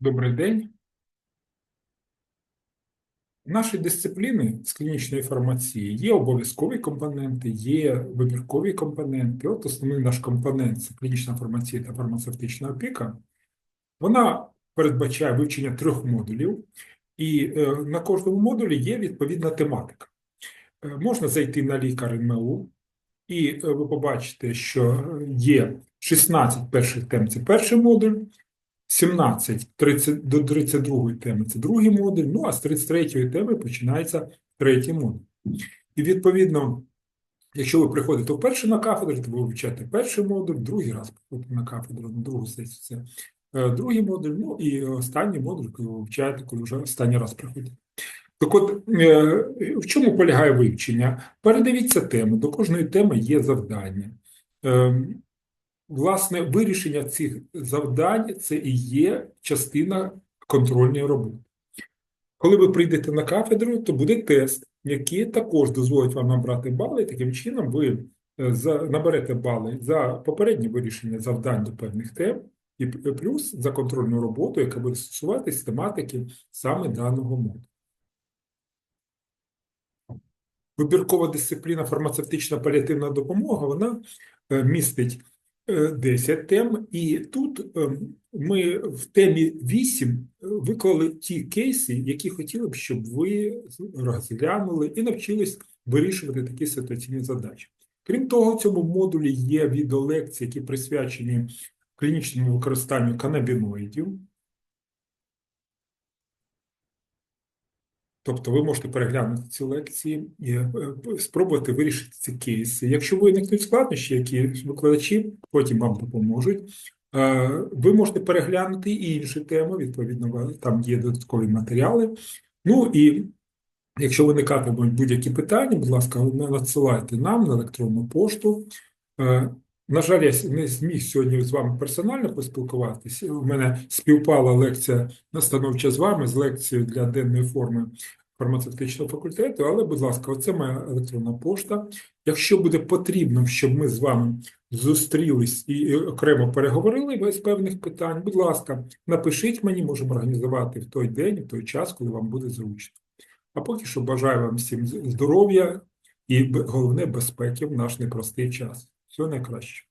Добрий день. Наші дисципліни з клінічної фармації є обов'язкові компоненти, є вибіркові компоненти. От основний наш компонент це клінічна фармація та фармацевтична опіка. Вона передбачає вивчення трьох модулів, і е, на кожному модулі є відповідна тематика. Е, Можна зайти на лікар МУ, і е, ви побачите, що є 16 перших тем це перший модуль, 17 30, до 32 теми це другий модуль, ну а з 33 теми починається третій модуль. І відповідно, якщо ви приходите вперше на кафедру, то ви вивчаєте перший модуль, другий раз приходите на кафедру, на другу сесію це е, другий модуль, ну і останній модуль, коли ви вивчаєте, коли вже останній раз приходите. Так от, е, в чому полягає вивчення? Передивіться тему, до кожної теми є завдання. Власне, вирішення цих завдань це і є частина контрольної роботи. Коли ви прийдете на кафедру, то буде тест, який також дозволить вам набрати бали. Таким чином, ви е, наберете бали за попереднє вирішення завдань до певних тем, і плюс за контрольну роботу, яка буде стосуватись тематики саме даного модулю. Вибіркова дисципліна фармацевтична паліативна допомога, вона е, містить е, 10 тем, і тут е, ми в темі 8 виклали ті кейси, які хотіли б, щоб ви розглянули і навчились вирішувати такі ситуаційні задачі. Крім того, в цьому модулі є відеолекції, які присвячені клінічному використанню канабіноїдів. Тобто ви можете переглянути ці лекції і е, спробувати вирішити ці кейси. Якщо виникнуть складнощі, які викладачі потім вам допоможуть, е, ви можете переглянути і інші теми, відповідно, там є додаткові матеріали. Ну і якщо виникатимуть будь-які питання, будь ласка, надсилайте нам на електронну пошту. Е, На жаль, я не зміг сьогодні з вами персонально поспілкуватися. У мене співпала лекція настановча з вами з лекцією для денної форми фармацевтичного факультету, але, будь ласка, оце моя електронна пошта. Якщо буде потрібно, щоб ми з вами зустрілись і окремо переговорили без певних питань, будь ласка, напишіть мені, можемо організувати в той день, в той час, коли вам буде зручно. А поки що бажаю вам всім здоров'я і головне безпеки в наш непростий час. Всього найкраще.